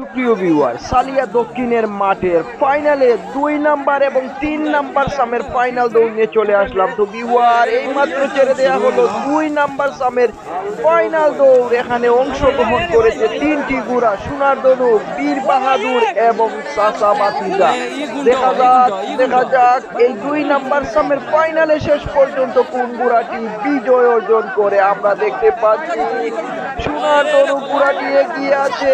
সুপ্রিয় ভিউয়ার সালিয়া দক্ষিণের মাঠের ফাইনালে দুই নাম্বার এবং তিন নাম্বার সামের ফাইনাল দৌড় চলে আসলাম। তো ভিউয়ার এই মাত্র ছেড়ে দেওয়া হলো দুই নাম্বার সামের ফাইনাল দৌড়। এখানে অংশগ্রহণ করেছে তিনটি গুড়া, সোনার দনু বীর বাহাদুর এবং সাসা বাতিজা। দেখা যাক দেখা যাক এই দুই নাম্বার সামের ফাইনালে শেষ পর্যন্ত কোন গুড়াটি বিজয় অর্জন করে। আমরা দেখতে পাচ্ছি সোনার দনু গুড়াটি এগিয়ে আছে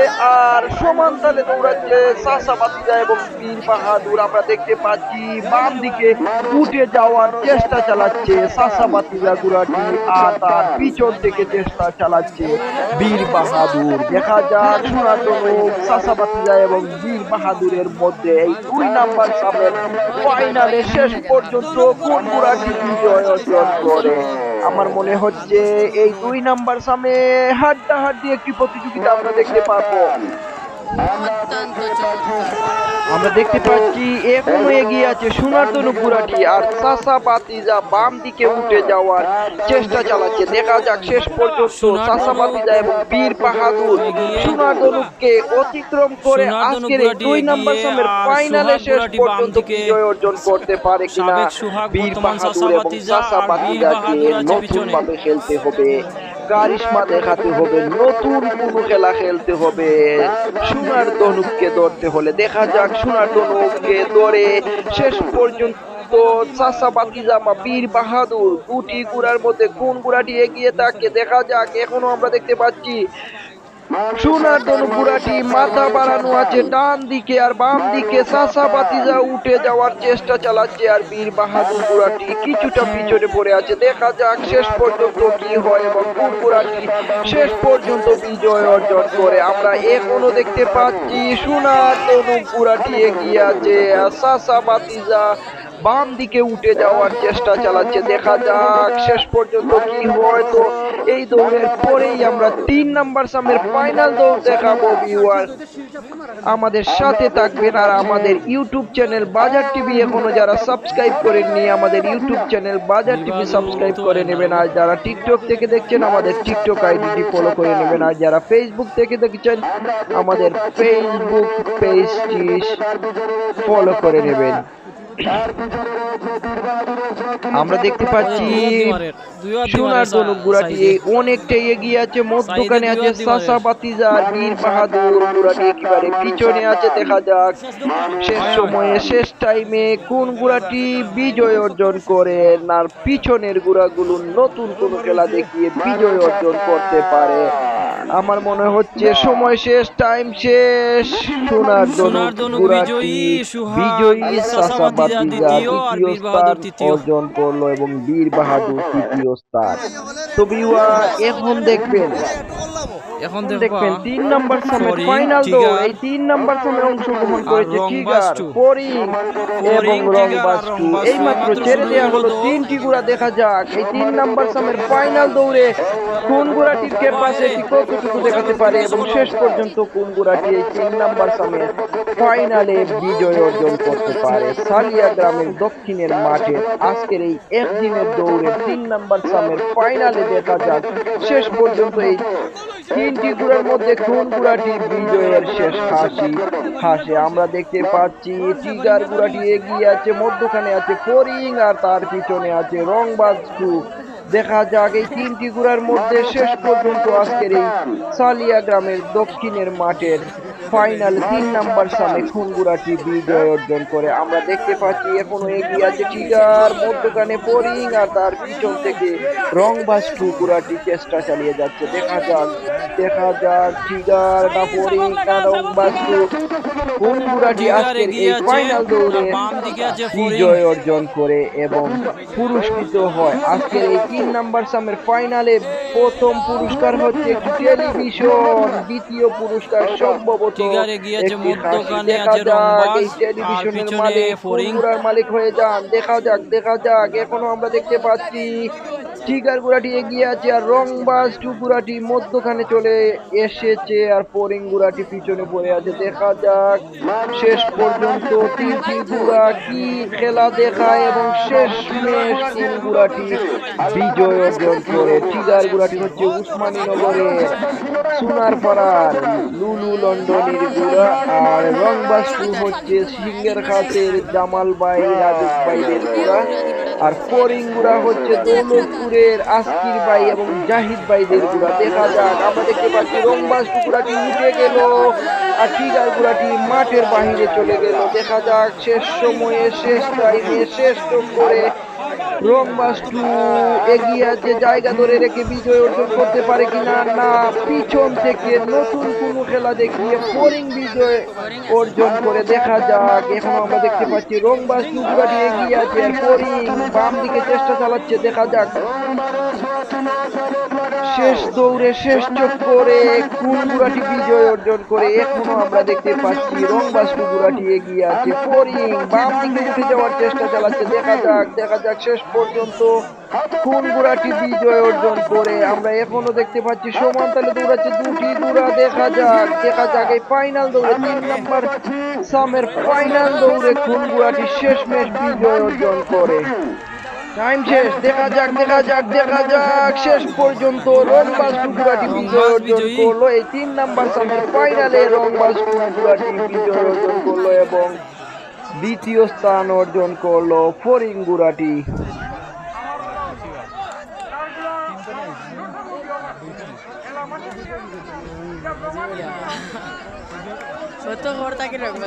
আর সমান তালে দৌড়াচ্ছে সাসা বাতিজা এবং বীর বাহাদুর। আমরা দেখতে পাচ্ছি বাম দিকে উঠে যাওয়ার চেষ্টা চালাচ্ছে সাসা বাতিজা গুড়াটি আর তার পিছন থেকে চেষ্টা চালাচ্ছে বীর বাহাদুর। দেখা যাক সোনার দনু সাসা বাতিজা এবং বীর বাহাদুরের মধ্যে এই দুই নাম্বার সামের ফাইনালে শেষ পর্যন্ত কোন গুড়াটি বিজয় অর্জন করে। আমার মনে হচ্ছে এই দুই নাম্বার সামনে হাড্ডাহাড্ডি একটি প্রতিযোগিতা আমরা দেখতে চমৎকার আমরা দেখতে পাচ্ছি এখনও এগিয়ে আছে সোনার তনু বুড়াটি আর সাসা পাতিজা বাম দিকে উঠে যাওয়ার চেষ্টা চালাচ্ছে। দেখা যাক শেষ পর্যন্ত সাসা পাতিজা এবং বীর বাহাদুর সোনার তনুকে অতিক্রম করে আজকের এই দুই নাম্বার সামের ফাইনালে শেষ পর্যন্ত বিজয় অর্জন করতে পারে কিনা বীর বাহাদুর এবং সাসা পাতিজাকে বাহাদুর আছে নতুন পিছনে। ভাবে খেলতে হবে। কারিশমা দেখাতে হবে, নতুন কোনো খেলা খেলতে হবে। সোনার ধনুককে ধরতে হলে দেখা যাক, সোনার ধনুককে ধরে শেষ পর্যন্ত চাষা বাতিজা বা বীর বাহাদুর দুটি গুড়ার মধ্যে কোন গুড়াটি এগিয়ে থাকে, দেখা যাক। এখনও আমরা দেখতে পাচ্ছি সোনার গুড়াটি মাথা বাড়ানো আছে ডান দিকে আর বাম দিকে সাসা বাতিজা উঠে যাওয়ার চেষ্টা চালাচ্ছে আর বীর বাহাদুর গুড়াটি কিছুটা পিছনে পড়ে আছে। দেখা যাক শেষ পর্যন্ত কি হয় এবং কোন শেষ পর্যন্ত বিজয় অর্জন করে। আমরা এখনও দেখতে পাচ্ছি সোনার গুড়াটি এগিয়ে আছে সাসা বাতিজা বাম দিকে উঠে যাওয়ার চেষ্টা চালাচ্ছে। দেখা যাক শেষ পর্যন্ত কি হয়। তো এই দৌড়ের পরেই আমরা তিন নাম্বার সামের ফাইনাল দৌড় দেখাবো ভিউয়ার আমাদের সাথে থাকবেন আর আমাদের ইউটিউব চ্যানেল বাজার টিভি এখনও যারা সাবস্ক্রাইব করেননি, আমাদের YouTube channel Bazar TV subscribe করে নেবেন। আর যারা টিকটক থেকে দেখছেন, আমাদের টিকটক আইডিটি ফলো করে নেবেন। আর যারা ফেসবুক থেকে দেখছেন, আমাদের ফেসবুক পেজটি ফলো করে নেবেন। আমরা দেখতে পাচ্ছি সোনার দনু গুড়াটি অনেকটাই এগিয়ে আছে মধ্যখানে আছে সাসা বাতিজা বীর বাহাদুর গুড়াটি একেবারে পিছনে আছে দেখা যাক। শেষ সময়ে শেষ টাইমে কোন গুড়াটি বিজয় অর্জন করে আর পিছনের গুড়াগুলো নতুন কোন খেলা দেখিয়ে বিজয় অর্জন করতে পারে? আমার মনে হচ্ছে সময় শেষ টাইম শেষ। সোনার সোনার দনু বিজয়ী, সুহাগ বিজয়ী সাসা সাসা বাতিজা বাতিজা দ্বিতীয় আর বীর বাহাদুর তৃতীয়। অর্জন করল এবং বীর বাহাদুর তৃতীয় স্থান। তো ভিউয়ার এখন দেখবেন এখন দেখবেন তিন নাম্বার সামের ফাইনাল দৌড় এই তিন নাম্বার সামে অংশগ্রহণ করেছে টিগার। ফরিং এবং টু এই মাত্র ছেড়ে দেওয়া হলো। তিনটি গুড়া দেখা যাক এই তিন নাম্বার সামের ফাইনাল দৌড়ে কোন গুড়াটির ক্যাপাসিটি কতটুকু দেখাতে পারে এবং শেষ পর্যন্ত কোন গুড়াটি এই তিন নাম্বার সামের ফাইনালে বিজয় অর্জন করতে পারে সালিয়া গ্রামের দক্ষিণের মাঠে আজকের এই একদিনের দৌড়ে তিন নাম্বার সামের ফাইনালে দেখা যাক শেষ পর্যন্ত এই তিনটি গুড়ার মধ্যে কোন গুড়াটি বিজয়ের শেষ হাসি। হাসে আমরা দেখতে পাচ্ছি টিগার গুড়াটি এগিয়ে আছে, মধ্যখানে আছে ফরিং আর তার পিছনে আছে রংবাজ টু দেখা যাক এই তিনটি গুড়ার মধ্যে শেষ পর্যন্ত আজকের এই সালিয়া গ্রামের দক্ষিণের মাঠের ফাইনাল তিন নাম্বার সামনে খুনগুড়াটি বিজয় অর্জন করে আমরা দেখতে পাচ্ছি এখনও এগিয়ে আছে টিগার মধ্যখানে বোরিং আর তার পিছন থেকে রংবাজ টুকুরাটি চেষ্টা চালিয়ে যাচ্ছে দেখা যাক দেখা যাক টিগার না বোরিং না রংবাজ টু খুনগুড়াটি টিগার আজকের এই ফাইনাল দৌড়ে। বিজয় অর্জন করে এবং পুরস্কৃত হয় আজকের এই তিন নাম্বার সামের ফাইনালে প্রথম পুরস্কার হচ্ছে টেলিভিশন দ্বিতীয় পুরস্কার সম্ভবত গিয়েছে আছে, মধ্যখানে আর পিছনে মালিক মালিক হয়ে যান দেখা যাক দেখা যাক এখনও আমরা দেখতে পাচ্ছি টিগার গুড়াটি এগিয়ে আছে আর রংবাজ টুকুরাটি মধ্যখানে চলে এসেছে আর ফরিং গুড়াটি পিছনে পড়ে আছে। দেখা যাক শেষ পর্যন্ত তিনটি গুড়া কি খেলা দেখায় এবং শেষ মেশ তিন গুড়াটি বিজয় অর্জন করে। টিগার গুড়াটি হচ্ছে উসমানীনগরের সোনার পাড়ার লুলু লন্ডনের গুড়া আর রং বাস্তু হচ্ছে সিংহের খাতের জামাল ভাই রাজুক ভাইদের গুড়া। আর ফরিংগুড়া হচ্ছে দৌলতপুরের আস্কির ভাই এবং জাহিদ ভাইদের গুড়া। দেখা যাক, আমরা দেখতে পাচ্ছি রংবাস টুকুরাটি উঠে গেল আর টিগার গুড়াটি মাঠের বাহিরে চলে গেল। দেখা যাক, শেষ সময়ে, শেষ টাইমে শেষ করে রং বাস্তু এগিয়ে আছে, জায়গা ধরে রেখে বিজয় অর্জন করতে পারে কিনা না পিছন থেকে নতুন কোনো খেলা দেখিয়ে বোরিং বিজয় অর্জন করে দেখা যাক। এখন আমরা দেখতে পাচ্ছি রং বাস্তু গুড়াটি এগিয়ে আছে বোরিং বাম দিকে চেষ্টা চালাচ্ছে, দেখা যাক। শেষ দৌড়ে, শেষ কোন গুড়াটি বিজয় অর্জন করে এখনও আমরা দেখতে পাচ্ছি রং বাস্তু গুড়াটি এগিয়ে আছে। পরিং বাম দিকে উঠে যাওয়ার চেষ্টা চালাচ্ছে। দেখা যাক দেখা যাক শেষ পর্যন্ত কোন বিজয় অর্জন করে। আমরা এখনও দেখতে পাচ্ছি সমান তালে দৌড়াচ্ছে দুটি গুড়া। দেখা যাক দেখা যাক এই ফাইনাল দৌড়ে তিন নম্বর সামের ফাইনাল দৌড়ে কোন গুড়াটি শেষ ম্যাচ বিজয় অর্জন করে। টাইম শেষ দেখা যাক দেখা যাক দেখা যাক। শেষ পর্যন্ত রংবাজ টুকুরাটি বিজয় অর্জন করল। এই তিন নাম্বার সামের ফাইনালে রংবাজ টুকুরাটি বিজয় অর্জন করল এবং দ্বিতীয় স্থান অর্জন করল ফরিঙ্গুরাটি। কত খবর থাকে রাখবা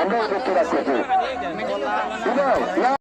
আমরা